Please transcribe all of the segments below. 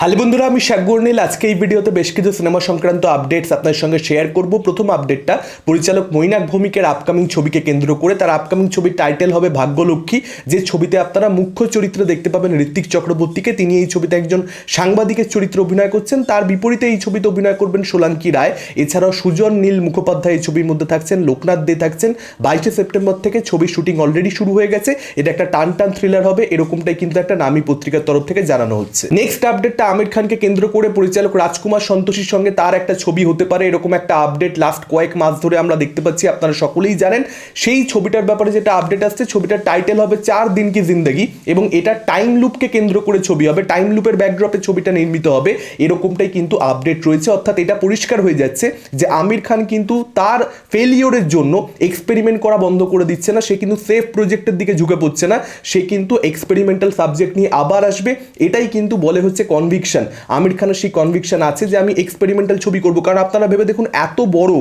Hello বন্ধুরা, আমি শাকগুর নীল আজকে এই ভিডিওতে বেশ কিছু সিনেমা সংক্রান্ত আপডেটস আপনার সঙ্গে শেয়ার করব। প্রথম আপডেটটা পরিচালক মৈনাক ভৌমিকের আপকামিং ছবিকে কেন্দ্র করে। তার আপকামিং ছবির টাইটেল হবে ভাগ্যলক্ষ্মী। যে ছবিতে আপনারা মুখ্য চরিত্রে দেখতে পাবেন ঋত্বিক চক্রবর্তীকে। তিনি এই ছবিতে একজন সাংবাদিকের চরিত্রে অভিনয় করছেন। তার বিপরীতে এই ছবিতে অভিনয় করবেন সোলাঙ্কি রায়। এছাড়াও সুজন নীল মুখোপাধ্যায় এই ছবির মধ্যে থাকছেন, লোকনাথ দে থাকছেন। বাইশে সেপ্টেম্বর থেকে ছবির শুটিং অলরেডি শুরু হয়ে গেছে। এটা একটা টান টান থ্রিলার হবে। এরকমটাই কিন্তু একটা নামী পত্রিকার তরফ থেকে জানানো হচ্ছে। নেক্সট আপডেটটা আমির খানকে কেন্দ্র করে পরিচালক রাজকুমার সন্তোষীর সঙ্গে তার একটা ছবি হতে পারে, এরকম একটা আপডেট লাস্ট কয়েক মাস ধরে আমরা দেখতে পাচ্ছি, আপনারা সকলেই জানেন। সেই ছবিটার ব্যাপারে যেটা আপডেট আসছে, ছবিটার টাইটেল হবে চার দিন কি জিন্দগি এবং এটা টাইম লুপকে কেন্দ্র করে ছবি হবে টাইম লুপের ব্যাকড্রপে ছবিটা নির্মিত হবে, এরকমটাই কিন্তু আপডেট রয়েছে। অর্থাৎ এটা পরিষ্কার হয়ে যাচ্ছে যে আমির খান কিন্তু তার ফেলিওরের জন্য এক্সপেরিমেন্ট করা বন্ধ করে দিচ্ছে না, সে কিন্তু সেফ প্রজেক্টের দিকে ঝুঁকে পড়ছে না, সে কিন্তু এক্সপেরিমেন্টাল সাবজেক্ট নিয়ে আবার আসবে। এটাই কিন্তু বলে হচ্ছে কনভিকশন আমির খানের সেই কনভিকশন আছে যে আমি এক্সপেরিমেন্টাল ছবি করব। কারণ আপনারা ভেবে দেখুন, এত বড়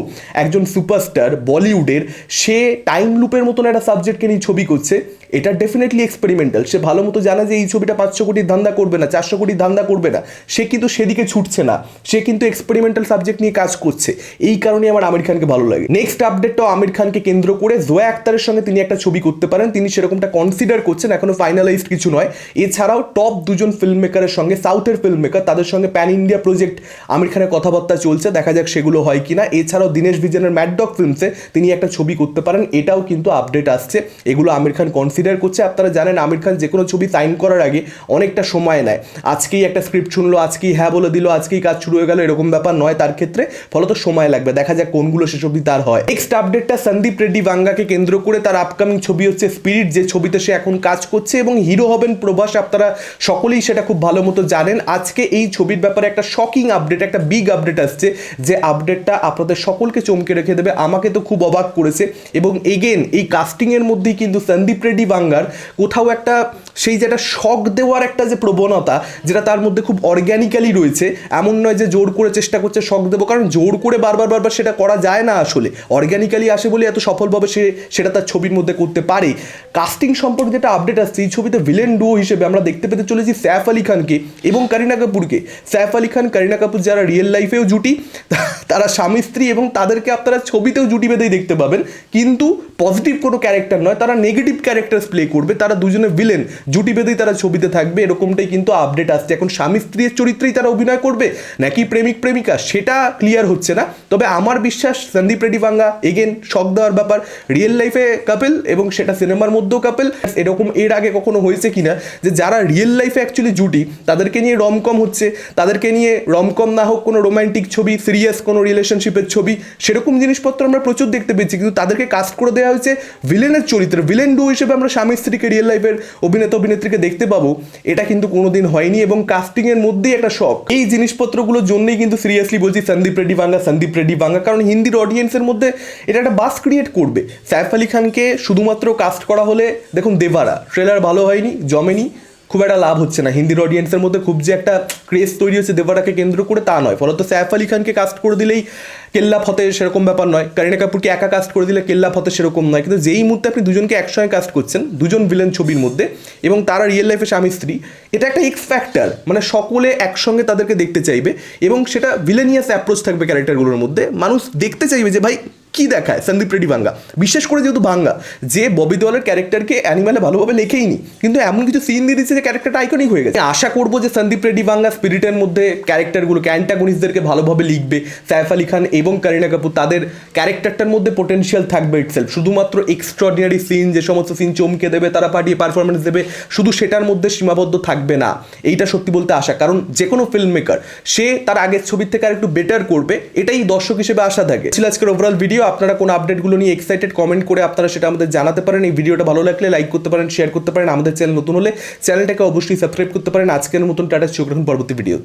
একজন সুপারস্টার বলিউডের সে টাইম লুপের মতন একটা সাবজেক্টকে নিয়ে ছবি করছে, এটা ডেফিনেটলি এক্সপেরিমেন্টাল সে ভালো মতো জানে যে এই ছবিটা পাঁচশো কোটির ধান্দা করবে না, চারশো কোটির ধান্দা করবে না। সে কিন্তু সেদিকে ছুটছে না। সে কিন্তু এক্সপেরিমেন্টাল সাবজেক্ট নিয়ে কাজ করছে। এই কারণে আমার আমির খানকে ভালো লাগে। নেক্সট আপডেটটাও আমির খানকে কেন্দ্র করে জোয়া আক্তারের সঙ্গে তিনি একটা ছবি করতে পারেন। তিনি সেরকমটা কনসিডার করছেন, এখনও ফাইনালাইজড কিছু নয়। এছাড়াও টপ দুজন ফিল্ম মেকারের সঙ্গে সাউথের ফিল্ম মেকার তাদের সঙ্গে প্যান ইন্ডিয়া প্রজেক্ট আমির খানের কথাবার্তা চলছে, দেখা যাক সেগুলো হয় কিনা। এছাড়াও দীনেশ বিজনের ম্যাডডক ফিল্মসে তিনি একটা ছবি করতে পারেন, এটাও কিন্তু আপডেট আসছে। এগুলো আমির খান কনসিডার করছে। আপনারা জানেন, আমির খান যে কোনো ছবি সাইন করার আগে অনেকটা সময় নেয়। আজকেই একটা স্ক্রিপ্ট শুনলো, আজকেই হ্যাঁ বলে দিল, আজকেই কাজ শুরু হয়ে গেল, এরকম ব্যাপার নয় তার ক্ষেত্রে। ফলত সময় লাগবে, দেখা যাক কোনগুলো সে ছবি তার হয়। নেক্সট আপডেটটা সন্দীপ রেড্ডি বাঙ্গাকে কেন্দ্র করে তার আপকামিং ছবি হচ্ছে স্পিরিট যে ছবিতে সে এখন কাজ করছে এবং হিরো হবেন প্রভাস। আপনারা সকলেই সেটা খুব ভালো মতো জানেন। আজকে এই ছবির ব্যাপারে একটা শকিং আপডেট একটা বিগ আপডেট আসছে যে আপডেটটা আপনাদের সকলকে চমকে রেখে দেবে, আমাকে তো খুব অবাক করেছে। এবং এগেন এই কাস্টিংয়ের মধ্যেই কিন্তু সন্দীপ রেড্ডি বাঙ্গার কোথাও একটা সেই যেটা শখ দেওয়ার একটা যে প্রবণতা, যেটা তার মধ্যে খুব অর্গ্যানিক্যালি রয়েছে, এমন নয় যে জোর করে চেষ্টা করছে শখ দেবো, কারণ জোর করে বারবার বারবার সেটা করা যায় না আসলে। অর্গ্যানিক্যালি আসে বলে এত সফলভাবে সে সেটা তার ছবির মধ্যে করতে পারে। কাস্টিং সম্পর্কে যেটা আপডেট আসছে, এই ছবিতে ভিলেন ডুও হিসেবে আমরা দেখতে পেতে চলেছি স্যাফ আলী খানকে এবং করিনা কাপুরকে। স্যাফ আলী খান, করিনা কাপুর যারা রিয়েল লাইফেও জুটি, তারা স্বামী, স্ত্রী এবং তাদেরকে আপনারা ছবিতেও জুটি বেঁধেই দেখতে পাবেন। কিন্তু পজিটিভ কোনো ক্যারেক্টার নয়, তারা নেগেটিভ ক্যারেক্টার প্লে করবে, তারা দুজনে ভিলেন জুটি বেঁধেই তারা ছবিতে থাকবে, এরকমটাই কিন্তু আপডেট আসছে। এখন স্বামী, স্ত্রীর চরিত্রেই তারা অভিনয় করবে, নাকি প্রেমিক, প্রেমিকা, সেটা ক্লিয়ার হচ্ছে না। তবে আমার বিশ্বাস, সন্দীপ রেড্ডি বাঙ্গা এগেন শখ দেওয়ার ব্যাপার রিয়েল লাইফে কাপেল এবং সেটা সিনেমার মধ্যেও কাপেল এরকম এর আগে কখনো হয়েছে কিনা, যে যারা রিয়েল লাইফে অ্যাকচুয়ালি জুটি, তাদেরকে নিয়ে রমকম হচ্ছে, তাদেরকে নিয়ে রমকম না হোক কোনো রোমান্টিক ছবি সিরিয়াস কোনো রিলেশনশিপের ছবি, সেরকম জিনিসপত্র আমরা প্রচুর দেখতে পেয়েছি। কিন্তু তাদেরকে কাস্ট করে দেওয়া হয়েছে ভিলেনের চরিত্রে। ভিলেন ডু হিসেবে আমরা স্বামী স্ত্রীকে রিয়েল লাইফের অভিনেতা, অভিনেত্রীকে দেখতে পাবো। এটা কিন্তু কোনোদিন হয়নি এবং কাস্টিংয়ের মধ্যেই একটা শখ এই জিনিসপত্রগুলোর জন্যই কিন্তু সিরিয়াসলি বলছি সন্দীপ রেড্ডি বাঙ্গা সন্দীপ রেড্ডি বাঙ্গা কারণ হিন্দির অডিয়েন্সের মধ্যে এটা একটা বাস ক্রিয়েট করবে। সাইফ আলী খানকে শুধুমাত্র কাস্ট করা হলে, দেখুন দেবারা ট্রেলার ভালো হয়নি, জমেনি। খুব একটা লাভ হচ্ছে না। হিন্দির অডিয়েন্সের মধ্যে খুব যে একটা ক্রেজ তৈরি হচ্ছে দেবারাকে কেন্দ্র করে তা নয়। ফলত সাইফ আলী খানকে কাস্ট করে দিলেই কেল্লা ফতে সেরকম ব্যাপার নয়। কারিনা কাপুরকে একা কাস্ট করে দিলে কেল্লা ফতে সেরকম নয়। কিন্তু যেই মুহূর্তে আপনি দুজনকে একসঙ্গে কাস্ট করছেন, দুজন ভিলেন ছবির মধ্যে, এবং তারা রিয়েল লাইফে স্বামী, স্ত্রী, এটা একটা এক্স ফ্যাক্টর মানে সকলে একসঙ্গে তাদেরকে দেখতে চাইবে, এবং সেটা ভিলেনিয়াস অ্যাপ্রোচ থাকবে ক্যারেক্টারগুলোর মধ্যে। মানুষ দেখতে চাইবে যে, ভাই কি দেখায়? সন্দীপ রেড্ডি বাঙ্গা বিশেষ করে যেহেতু বাঙ্গা যে ববি দেওয়ালের ক্যারেক্টারকে অ্যানিমালে ভালোভাবে লেখেই নি, কিন্তু এমন কিছু সিন দিয়ে দিচ্ছে যে ক্যারেক্টারটা আইকনিক হয়ে গেছে। আশা করব যে সন্দীপ রেড্ডি বাঙ্গা স্পিরিটের মধ্যে ক্যারেক্টারগুলোকে অ্যান্টাগনিস্টদেরকে ভালোভাবে লিখবে। সাইফ আলী খান এবং করিনা কাপুর তাদের ক্যারেক্টারটার মধ্যে পোটেনশিয়াল থাকবে ইটসেলফ শুধুমাত্র এক্সট্রাঅর্ডিনারি সিন যে সমস্ত সিন চমকে দেবে, তারা পাঠিয়ে পারফরমেন্স দেবে, শুধু সেটার মধ্যে সীমাবদ্ধ থাকবে না। এইটা সত্যি বলতে আশা, কারণ যে কোনো ফিল্ম মেকার সে তার আগের ছবির থেকে আর একটু বেটার করবে, এটাই দর্শক হিসেবে আশা থাকে। ছিল আজকের ওভারঅল ভিডিও আপনারা কোন আপডেটগুলো নিয়ে এক্সাইটেড কমেন্ট করে আপনারা সেটা আমাদের জানাতে পারেন। এই ভিডিওটা ভালো লাগলে লাইক করতে পারেন শেয়ার করতে পারেন। আমাদের চ্যানেল নতুন হলে চ্যানেলটাকে অবশ্যই সাবস্ক্রাইব করতে পারেন। আজকের মতন টাটা চোখ রাখুন পরবর্তী ভিডিওতে